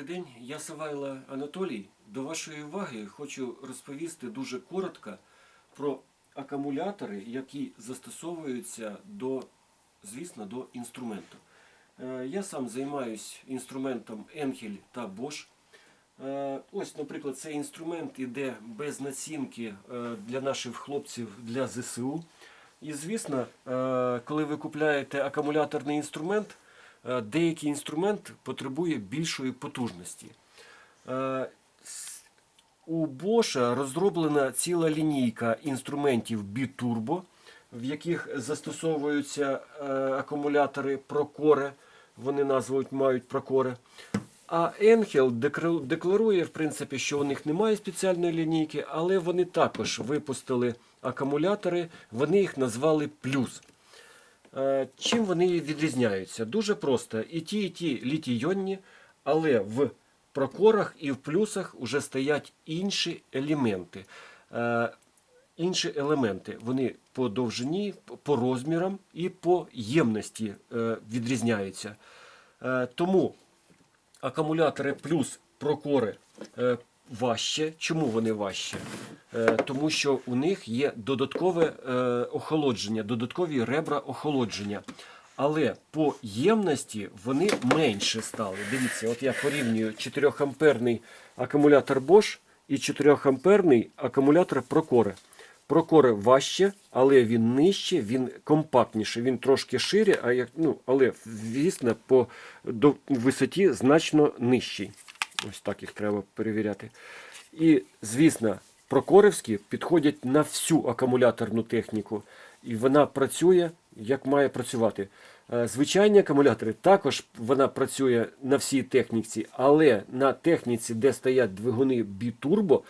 Добрий день, я Савайло Анатолій. До вашої уваги хочу розповісти дуже коротко про акумулятори, які застосовуються до, звісно, до інструменту. Е, Я сам займаюся інструментом Енхель та Bosch. Е, Ось, наприклад, цей інструмент іде без націнки е, для наших хлопців для ЗСУ. І звісно, коли ви купляєте акумуляторний інструмент, деякий інструмент потребує більшої потужності. Е, У Bosch розроблена ціла лінійка інструментів Biturbo, в яких застосовуються е, акумулятори Procore, вони назвуть мають Procore. А Енхел декларує, в принципі, що у них немає спеціальної лінійки, але вони також випустили акумулятори, вони їх назвали плюс. Е, Чим вони відрізняються? Дуже просто. І ті, і ті літій-йонні, але в прокорах і в плюсах вже стоять інші елементи. Е, Інші елементи вони по довжині, по розмірам і по ємності е, відрізняються. Тому акумулятори плюс прокори важче. Чому вони важче? Е, тому що у них є додаткове е, охолодження, додаткові ребра охолодження. Але по ємності вони менше стали. Дивіться, от я порівнюю 4 амперний акумулятор Bosch і 4 амперний акумулятор Procore. Procore важче, але він нижче, він компактніше, він трошки шире, а як, ну, але звісно, по до висоті значно нижчий. Ось так їх треба перевіряти. І, звісно, прокорівські підходять на всю акумуляторну техніку. І вона працює, як має працювати. Е, Звичайні акумулятори також вона працює на всій техніці, але на техніці, де стоять двигуни бітурбо,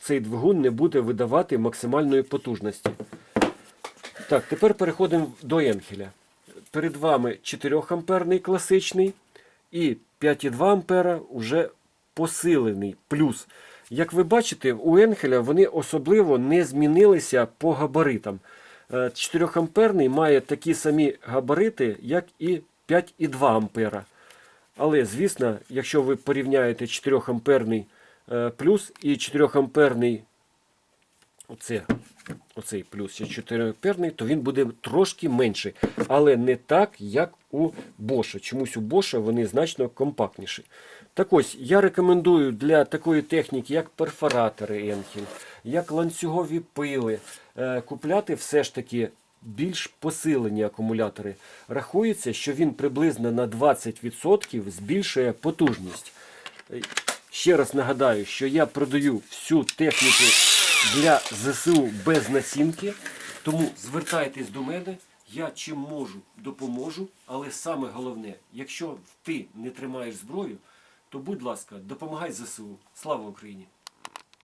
цей двигун не буде видавати максимальної потужності. Так, тепер переходимо до Енхеля. Перед вами 4 амперний класичний і 5,2 ампера вже посилений плюс. Як ви бачите, у Енхеля вони особливо не змінилися по габаритам. 4 амперний має такі самі габарити, як і 5,2 ампера. Але, звісно, якщо ви порівняєте 4 амперний е, плюс і 4 амперний оце, оцей плюс є 4 амперний, то він буде трошки менший. Але не так, як у Боша. Чомусь у Боша вони значно компактніші. Так ось, я рекомендую для такої техніки, як перфоратори Енхіль, як ланцюгові пили, е, купляти все ж таки більш посилені акумулятори. Рахується, що він приблизно на 20% збільшує потужність. Е, Ще раз нагадаю, що я продаю всю техніку для ЗСУ без націнки, тому звертайтесь до мене. Я чим можу, допоможу. Але саме головне, якщо ти не тримаєш зброю, то будь ласка, допомагай ЗСУ. Слава Україні!